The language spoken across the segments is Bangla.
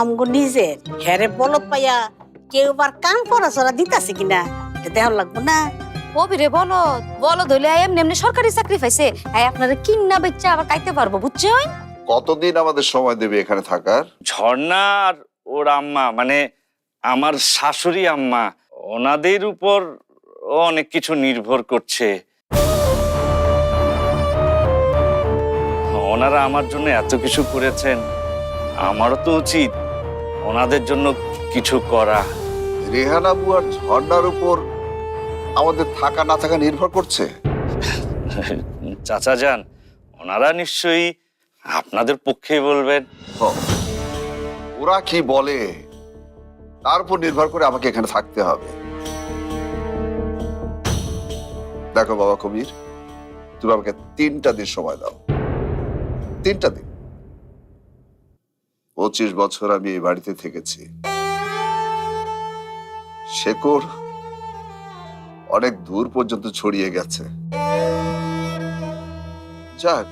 আমগো নিজের হেরে বলত পাইয়া কেউ বার কাম করা চড়া দিতাছে কিনা দেখার লাগবো না। কবিরে বলদ বলদ হইলে এমনি এমনি সরকারি চাকরি পাইছে হ্যাঁ আপনারা কিন্না বেচা আবার খাইতে পারব বুঝছেন? কতদিন আমাদের সময় দেবে এখানে থাকার? ঝর্ণা আর ওর আম্মা মানে আমার শাশুড়ি আম্মা ওনাদের উপর অনেক কিছু নির্ভর করছে। ওনারা আমার জন্য এত কিছু করেছেন আমারও তো উচিত। ওনাদের জন্য কিছু করা। রেহানাবু আর ঝর্ণার উপর আমাদের থাকা না থাকা নির্ভর করছে? চাচা যান ওনারা নিশ্চয়ই আপনাদের পক্ষে বলবেন। ওরা কি বলে তার উপর নির্ভর করে আমাকে এখানে থাকতে হবে। দেখো বাবা কবির তুমি আমাকে তিনটা দিন সময় দাও। তিনটা দিন। পঁচিশ বছর আমি এই বাড়িতে থেকেছি। শেকড় অনেক দূর পর্যন্ত ছড়িয়ে গেছে। যাক,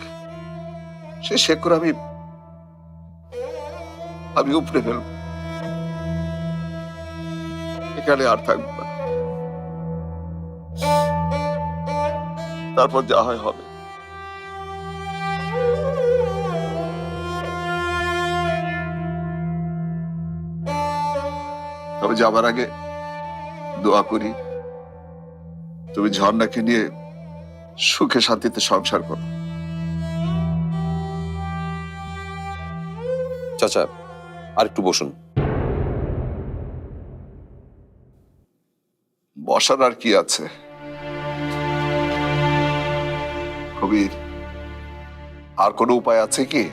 সে শেকড় আমি আমি উপড়ে ফেলব। এখানে আর থাকব তারপর যা হয় হবে। তবে যাবার আগে দোয়া করি তুমি ঝর্ণাকে নিয়ে সুখে শান্তিতে সংসার করো। চাচা আর একটু বসুন। বসার আর কি আছে? কবির আর কোনো উপায় আছে কি?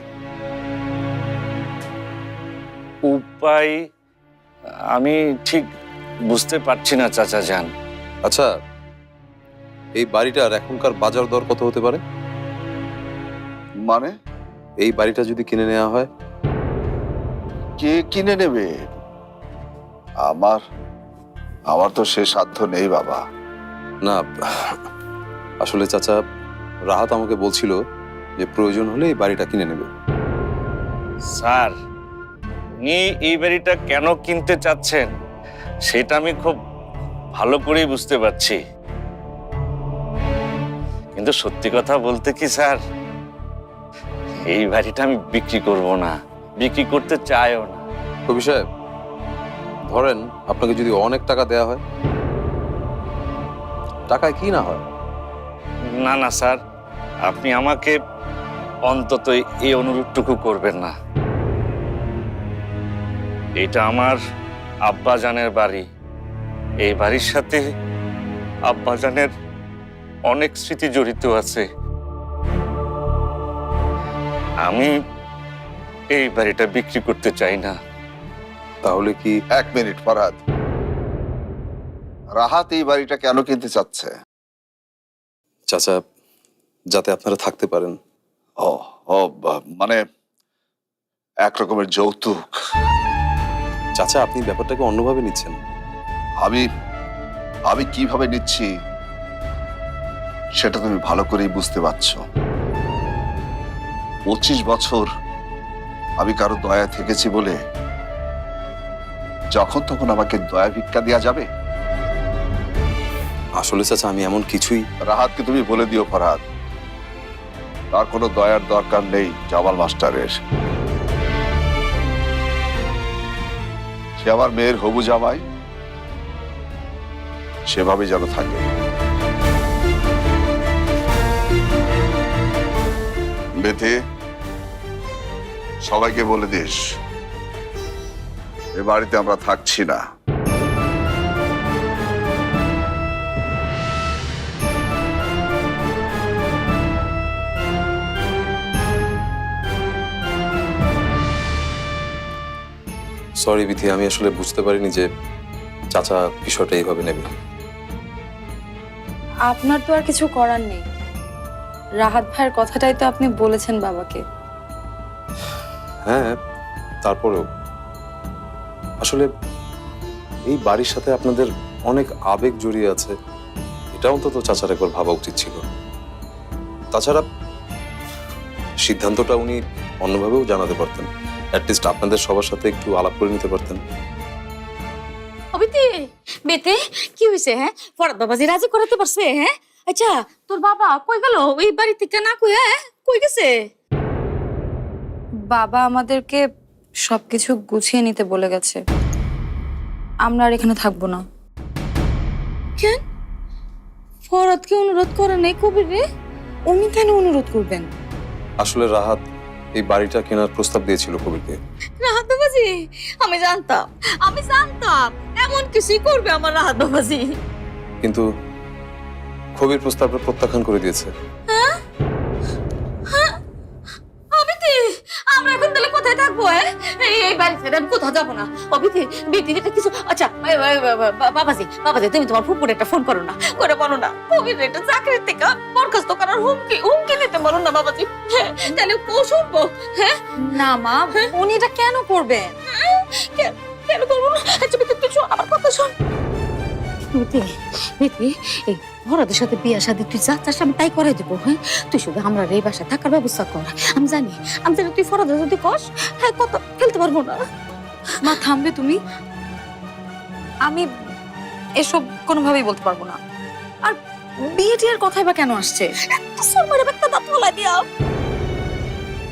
উপায় আমি ঠিক বুঝতে পারছি না চাচা যান আচ্ছা এই বাড়িটার এখনকার বাজার দর কত হতে পারে? মানে? এই বাড়িটা যদি কিনে নেওয়া হয়? কে কিনে নেবে? আমার আমার তো সে সাধ্য নেই বাবা। না আসলে চাচা রাহাত আমাকে বলছিল যে প্রয়োজন হলে এই বাড়িটা কিনে নেবে। স্যার উনি এই বাড়িটা কেন কিনতে চাচ্ছেন? সেটা আমি খুব ভালো করেই বুঝতে পারছি। কিন্তু সত্যি কথা বলতে কি স্যার? এই বাড়িটা আমি বিক্রি করব না বিক্রি করতে চাইও না। কবি সাহেব ধরেন আপনাকে যদি অনেক টাকা দেয়া হয় টাকায় কি না হয়? না না স্যার আপনি আমাকে অন্তত এই অনুরোধটুকু করবেন না। এটা আমার আব্বাজানের বাড়ি। এই বাড়ির সাথে আব্বাজানের অনেক স্মৃতি জড়িত আছে। আমি এই বাড়িটা বিক্রি করতে চাই না। তাহলে কি এক মিনিট ফরহাদ রাহাত এই বাড়িটা কেন কিনতে চাচ্ছে? চাচা যাতে আপনারা থাকতে পারেন। ও ও মানে এক রকমের যৌতুক। চাচা আপনি ব্যাপারটাকে অন্যভাবে নিচ্ছেন। আমি আমি কীভাবে নিচ্ছি সেটা তুমি ভালো করেই বুঝতে পারছ। পঁচিশ বছর আমি কারও দয়া থেকেছি বলে যখন তখন আমাকে দয়া ভিক্ষা দেওয়া যাবে? আসলে চাচা আমি এমন কিছুই রাহাতকে তুমি বলে দিও ফরহাদ। তার কোনো দয়ার দরকার নেই জামাল মাস্টারের। সে আমার মেয়ের হবু জামাই। সেভাবে যেন থাকে বেথে সবাইকে বলে দিস, এ বাড়িতে আমরা থাকছি না। সরি বিথি আমি আসলে বুঝতে পারিনি যে চাচা বিষয়টা এইভাবে নেবে। আপনার তো আর কিছু করার নেই। রাহাত ভাইয়ের কথাটাই তো আপনি বলেছেন বাবাকে। হ্যাঁ তারপরেও। আসলে এই বাড়ির সাথে আপনাদের অনেক আবেগ জড়িয়ে আছে এটা অন্তত চাচার একবার ভাবা উচিত ছিল। তাছাড়া সিদ্ধান্তটা উনি অন্যভাবেও জানাতে পারতেন। অ্যাটলিস্ট আপনাদের সবার সাথে একটু আলাপ করে নিতে পারতেন। অবিতে বেতে কি হয়েছে হ্যাঁ? ফরাদ বাবাজি রাজি করাতে পারছে হ্যাঁ? আচ্ছা তোর বাবা কই গেল? ওই বাড়ি থেকে না কই হ্যাঁ? কই গেছে? বাবা আমাদেরকে সবকিছু গুছিয়ে নিতে বলে গেছে। আমরা আর এখানে থাকব না। কেন? ফরাদকে অনুরোধ করে নাই কবির রে? উনি কেন অনুরোধ করবেন? আসলে রাহাত এই বাড়িটা কেনার প্রস্তাব দিয়েছিল কবিরকে রাহাত বাবাজি আমি জানতাম আমি জানতাম এমন কিছুই করবে আমার রাহাত বাবাজি কিন্তু কবির প্রস্তাবটা প্রত্যাখ্যান করে দিয়েছে। বাড়ি ছেড়ে আমি কোথাও যাব না। অবিতি বিতি এটা কিছু আচ্ছা বাবাজি বাবাজি তুমি তোমার ফুপুর একটা ফোন করো না। করে বলো না কবির একটা চাকরির থেকে বরখাস্ত করার হুমকি হুমকি নিতে বলো না বাবাজি। হ্যাঁ তাহলে ও শুনব। হ্যাঁ? না মা উনি এটা কেন করবেন? কেন কেন করব না? আচ্ছা বিতি আমার কথা শোন। বিতি বিতি এই ভরাদের সাথে বিয়া শাদি তুই যা চাস আমি তাই করে দেবো হ্যাঁ? তুই শুধু আমরা এই বাসায় থাকার ব্যবস্থা কর। আমি জানি আমি জানি তুই ফরাদের যদি কস হ্যাঁ কত ফেলতে পারব না। মা থামবে তুমি? আমি এসব কোনোভাবেই বলতে পারব না। আর বিয়ে টিয়ের কথাই বা কেন আসছে? সর মেরে একটা দাঁত ফলাই দিয়া।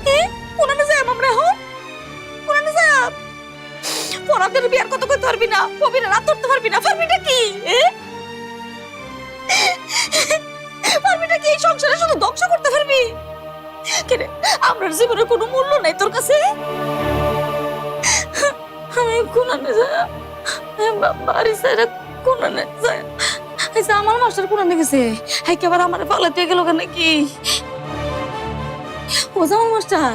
হ্যাঁ যায় আমরা কোনানে যায় ফরাদের বিয়ার কত করতে পারবি না কবিরা রাত ধরতে পারবি না, পারবিটা কি? হ্যাঁ? পারবিটা কি এই সংসারে শুধু ধ্বংস করতে পারবি? কেরে আমার জীবনের কোনো মূল্য নাই তোর কাছে? আমি কোনানে যায় বাড়ি সাইডে কোনানে যায় এই আমার মাস্টার কোনানে গেছে একেবারে আমার পালাতে গেল কেন কি ও জামাল মাস্টার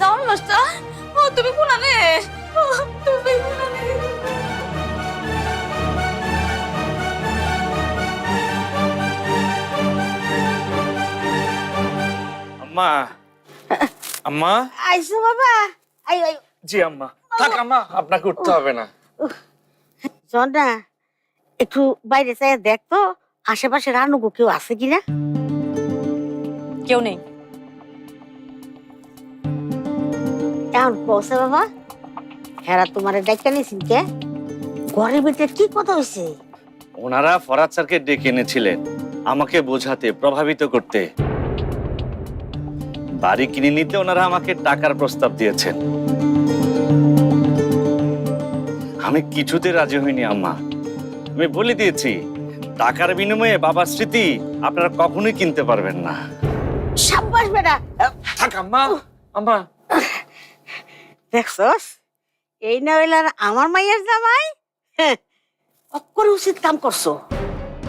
জামাল মাস্টার, ও তুমি কোনানে তুমি আম্মা। আম্মা? আইসো বাবা। I I. জি আম্মা। থাক আম্মা আপনাকে উঠতে হবে না। একটু বাইরে চাই দেখ তো আশেপাশে রানুগো কেউ আছে কিনা? কেউ নেই। এমন পৌঁছে বাবা? হেরা তোমার ডাক্তার নিয়েছেন কে? ঘরের ভিতরে কি কথা হয়েছে ওনারা ফরাদ স্যারকে ডেকে এনেছিলেন আমাকে বোঝাতে প্রভাবিত করতে। বাড়ি কিনে নিতে ওনারা আমাকে টাকার প্রস্তাব দিয়েছেন। আমি কিছুতে রাজি হইনি আম্মা। আমি বলে দিয়েছি টাকার বিনিময়ে বাবার স্মৃতি আপনারা কখনোই কিনতে পারবেন না। সাব্বাস বেটা। থাক আম্মা আম্মা। দেখছস? এই না হইলে আর আমার মাইয়ের জামাই? হ্যাঁ, অক্কর উচিত কাম করছ।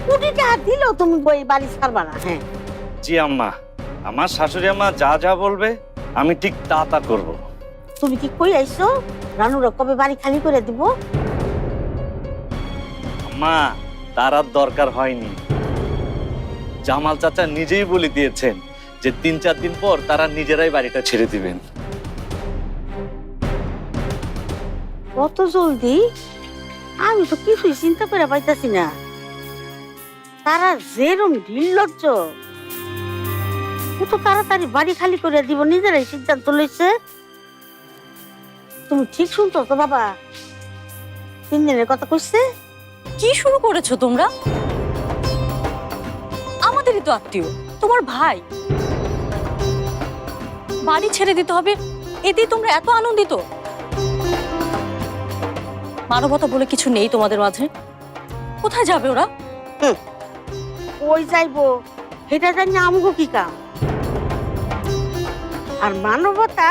কোটিটা দিলেও তুমি বই বাড়ি ছাড়বা না হ্যাঁ জি আম্মা। আমার শাশুড়ি আম্মা যা যা বলবে আমি ঠিক তা তা করব। তুমি কি কই আইছো? রানুরা কবে বাড়ি খালি করে দিব? মা তার আর দরকার হয়নি। জামাল চাচা নিজেই বলে দিয়েছেন যে তিন চার দিন পর তারা নিজেরাই বাড়িটা ছেড়ে দিবেন। কত জলদি? আমি তো কিছুই চিন্তা করে পাইতাছি না। তারা যেরম নির্লজ্জ। কত তাড়াতাড়ি বাড়ি খালি করে দিব নিজেরাই সিদ্ধান্ত লইছে? তুমি ঠিক শুনছো তো বাবা? তিন দিনের কথা কইছে? কি শুরু করেছ তোমরা? আমাদেরই তো আত্মীয় তোমার ভাই। বাড়ি ছেড়ে দিতে হবে এতেই তোমরা এত আনন্দিত? মানবতা বলে কিছু নেই তোমাদের মাঝে। কোথায় যাবে ওরা? কই যাইবো। সেটা জানি আমগো কি কাম? আর মানবতা?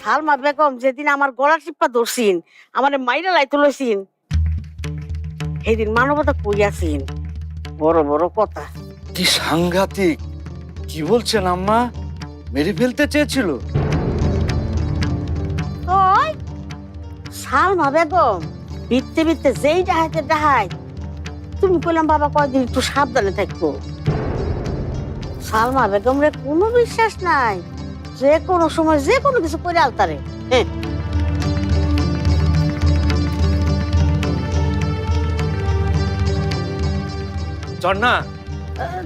সালমা বেগম যেদিন আমার গলা টিপ্পা ধরছিন আমার মাইরা লাইতে লইছিন সেদিন মানবতা কইয়াছিন বড় বড় কথা। কি সাংঘাতিক। কি বলছেন আম্মা? মেরে ফেলতে চেয়েছিল। তোই সালমা বেগম বিত্তে বিত্তে যেই ডাহাইতে ডাহাই তুমি কইলাম বাবা কয়দিন একটু সাবধানে থাকব? সালমা বেগম রে কোনো বিশ্বাস নাই। যে কোনো সময় যে কোনো কিছু করে আলতারে। হ্যাঁ ঝর্ণা।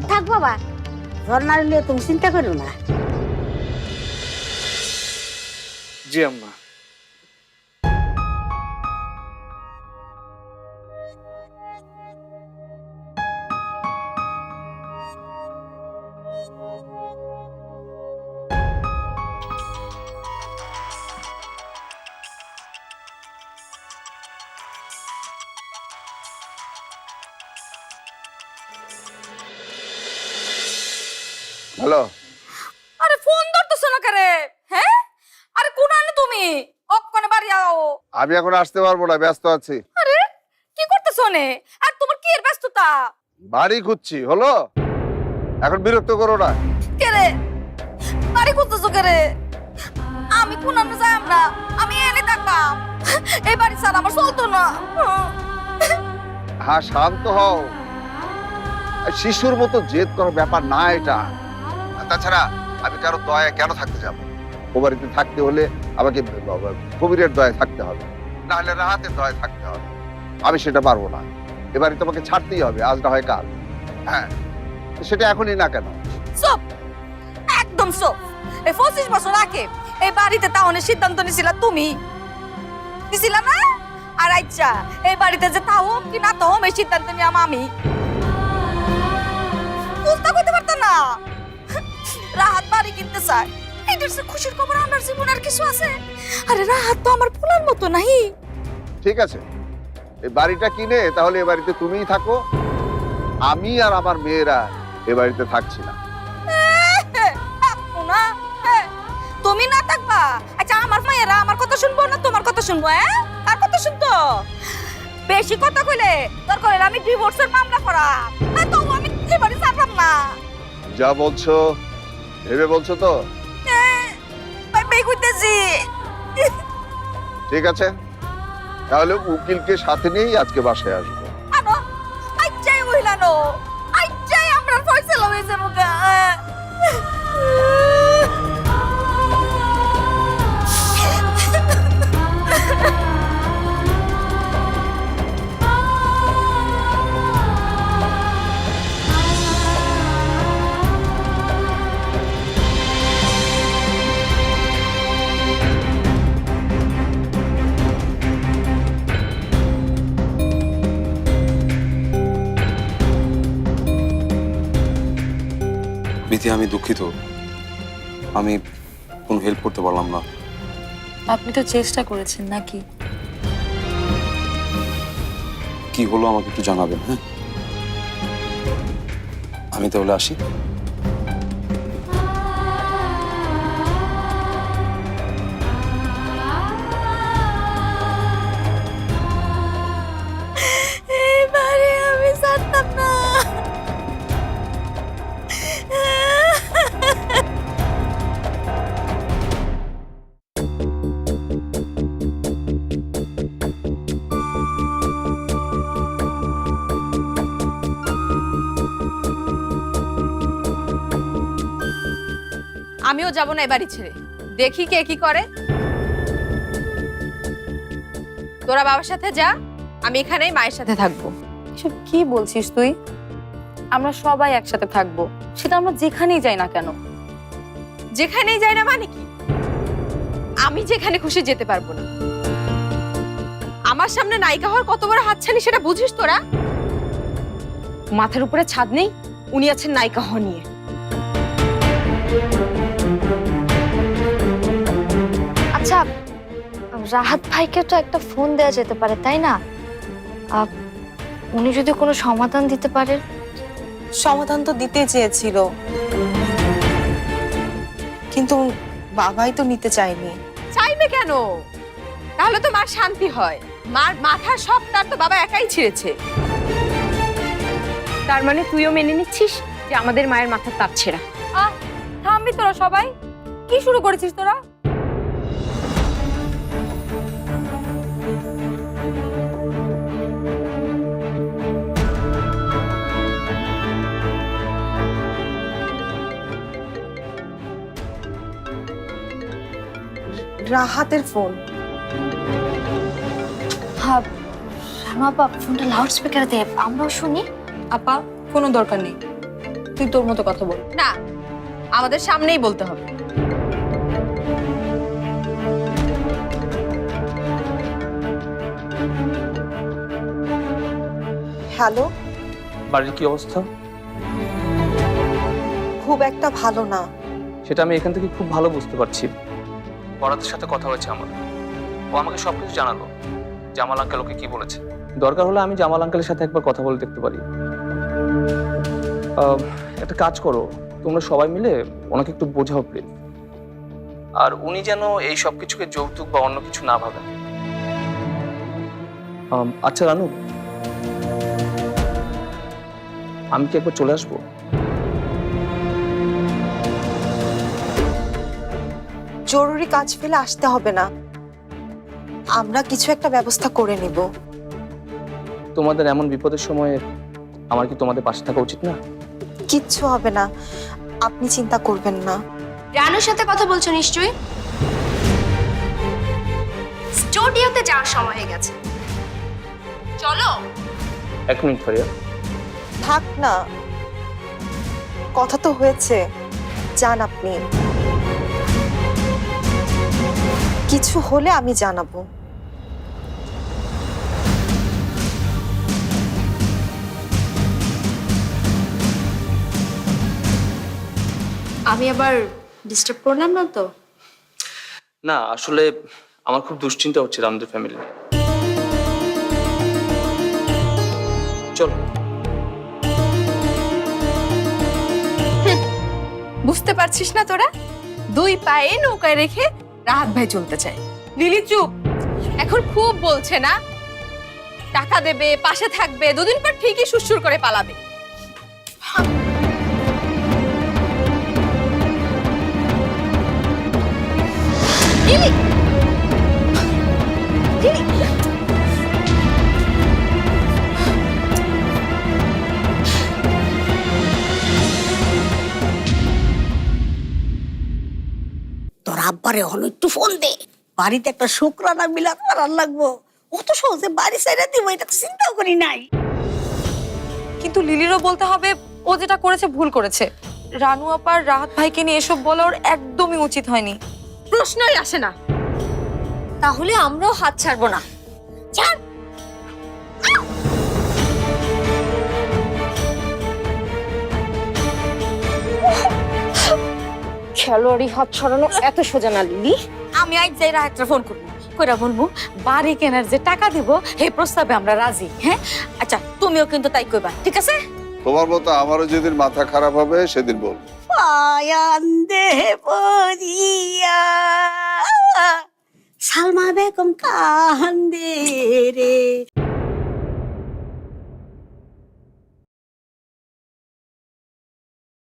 থাক বাবা ঝর্ণার লিয়ে তুমি চিন্তা করো না। জি আম্মা। আমি এখন আসতে পারব না ব্যস্ত আছি। আরে কি করতেছো নে আর তোমার কি এর ব্যস্ততা? বাড়ি খুঁজছি হলো? এখন বিরক্ত করো না। কে রে? বাড়ি করতেছো কে রে? আমি কোন আনে যাই আমরা আমি এনে থাকবাম এই বাড়ি স্যার আমার চলতো না। হ্যাঁ শান্ত হও। শিশুর মতো জেদ করার ব্যাপার না এটা। তাছাড়া আমি কারও দয়া কেন থাকতে যাব? ও বাড়িতে থাকতে হলে আমাকে কবিরের দয়া থাকতে হবে। নাহলে রাহাতের দয়া থাকতে হবে। আমি সেটা পারব না। এবারে তোমাকে ছাড়তেই হবে, আজ না হয় কাল। হ্যাঁ সেটা এখনই না কেন? সব একদম সব এই পঁচিশ বছর আগে এই বাড়িতে তাহনের সিদ্ধান্ত নিছিল তুমি। নিছিল না? আর আচ্ছা এই বাড়িতে যে তাহম কি না তাহম এই সিদ্ধান্ত নিলাম আমি বুঝতে করতে পারতো না। রাহাত বাড়ি কিনতে চায়। এটার সে খুশির খবর আমার জীবন আর কিছু আছে? আরে রাহাত তো আমার ফুলার মতো নাই ঠিক আছে। এই বাড়িটা কিনে তাহলে এ বাড়িতে তুমিই থাকো। আমি আর আমার মেয়েরা এ বাড়িতে থাকছি না। তুমি না থাকবা? আচ্ছা আমার মায়েরা আমার কথা শুনব না তোমার কথা শুনব হ্যাঁ? আর কথা শুনতো? বেশি কথা কইলে তোর কইলে আমি ডিভোর্সের মামলা করা। তো আমি এবারে ছাড়লাম না। যা বলছো ভেবে বলছো তো? ভাই করতেছি ঠিক আছে তাহলে উকিলকে সাথে নিয়েই আজকে বাসায় আসব। আইচাই হইলানো আইচাই আমরা ফয়সালা হয়েছে মুগা বিথি আমি দুঃখিত। আমি কোনো হেল্প করতে পারলাম না। আপনি তো চেষ্টা করেছেন নাকি? কি হলো আমাকে একটু জানাবেন হ্যাঁ? আমি তাহলে আসি। যাব না এ বাড়ি ছেড়ে। দেখি কে কি করে। তোরা বাবার সাথে যা আমি এখানেই মায়ের সাথে থাকব। এসব কি বলছিস তুই? আমরা সবাই একসাথে থাকব। সেটা আমরা যেখানেই যাই না কেন? যেখানেই যাই না মানে কি? আমি যেখানে খুশি যেতে পারব না। আমার সামনে নায়িকা হওয়ার কত বড় হাতছানি সেটা বুঝিস তোরা? মাথার উপরে ছাদ নেই উনি আছেন নায়িকা হওয়া নিয়ে। রাহাত ভাইকে তো একটা ফোন দেওয়া যেতে পারে তাই না? উনি যদি কোনো সমাধান দিতে পারেন? সমাধান তো দিতে চেয়েছিল। কিন্তু বাবাই তো নিতে চায়নি। চাইবে কেন? তাহলে তো মার শান্তি হয়। মার মাথার সব তার তো বাবা একাই ছিঁড়েছে। তার মানে তুইও মেনে নিচ্ছিস যে আমাদের মায়ের মাথার তার ছেঁড়া থামবি তোরা সবাই। কি শুরু করেছিস তোরা? রাহাতের ফোন। হ্যাঁ শামা ফোনটা লাউড স্পিকারে দে আমরাও শুনি। আপা কোনো দরকার নেই। তুই তোর মতো কথা বল। না আমাদের সামনেই বলতে হবে। হ্যালো? বাড়ির কি অবস্থা? খুব একটা ভালো না। সেটা আমি এখান থেকে খুব ভালো বুঝতে পারছি। বরাতের সাথে কথা হয়েছে আমার। ও আমাকে সবকিছু জানালো। জামাল আঙ্কেল ওকে কি বলেছে? দরকার হলে আমি জামাল আঙ্কেলের সাথে একবার কথা বলে দেখতে পারি। একটা কাজ করো তোমরা সবাই মিলে ওনাকে একটু বোঝাও প্লিজ আর উনি যেন এই সব কিছুকে যৌতুক বা অন্য কিছু না ভাবেন। আচ্ছা রানু। আমি কি একবার চলে আসব? জরুরি কাজ ফেলে আসতে হবে না। আমরা কিছু একটা ব্যবস্থা করে নিব। তোমাদের এমন বিপদের সময়ে আমার কি তোমাদের পাশে থাকা উচিত না? কিচ্ছু হবে না। আপনি চিন্তা করবেন না। রানুর সাথে কথা বলছো নিশ্চয়ই? স্টুডিওতে যাওয়ার সময় হয়ে গেছে। চলো। এক মিনিট ফারিয়া। থাক না। কথা তো হয়েছে। যান আপনি। কিছু হলে আমি জানাব। আমি আবার ডিস্টার্ব করলাম না তো? না আসলে আমার খুব দুশ্চিন্তা হচ্ছে রামদের ফ্যামিলি চলো। বুঝতে পারছিস না তোরা? দুই পায়ে নৌকায় রেখে রাহাত ভাই চলতে চাই লিলি, চুপ। এখন খুব বলছে না? টাকা দেবে, পাশে থাকবে, দুদিন পর ঠিকই সুসুর করে পালাবে। লিলি! আব্বারে হলো একটু ফোন দে। বাড়িতে একটা শুক্রানা মিলাদ করার লাগবো। অত সহজে বাড়ি সাইডে দিব এটা তো চিন্তাও করি নাই। কিন্তু লিলিরও বলতে হবে ও যেটা করেছে ভুল করেছে। রানু আপার রাহাত ভাইকে নিয়ে এসব বলা ওর একদমই উচিত হয়নি। প্রশ্নই আসে না। তাহলে আমরাও হাত ছাড়বো না। খেলোয়াড়ি হাত ছড়ানো এত সোজা না লিলি। আমি আজ যাই রাহাতটা ফোন করব। কইরা বলব বাড়ি কেনার যে টাকা দিব এই প্রস্তাবে আমরা রাজি হ্যাঁ? আচ্ছা তুমিও কিন্তু তাই কইবা ঠিক আছে? তোমার মতো আমারও যেদিন মাথা খারাপ হবে সেদিন বল। পায়ান দেহ পরিয়া। সালমা বেগম কান্দে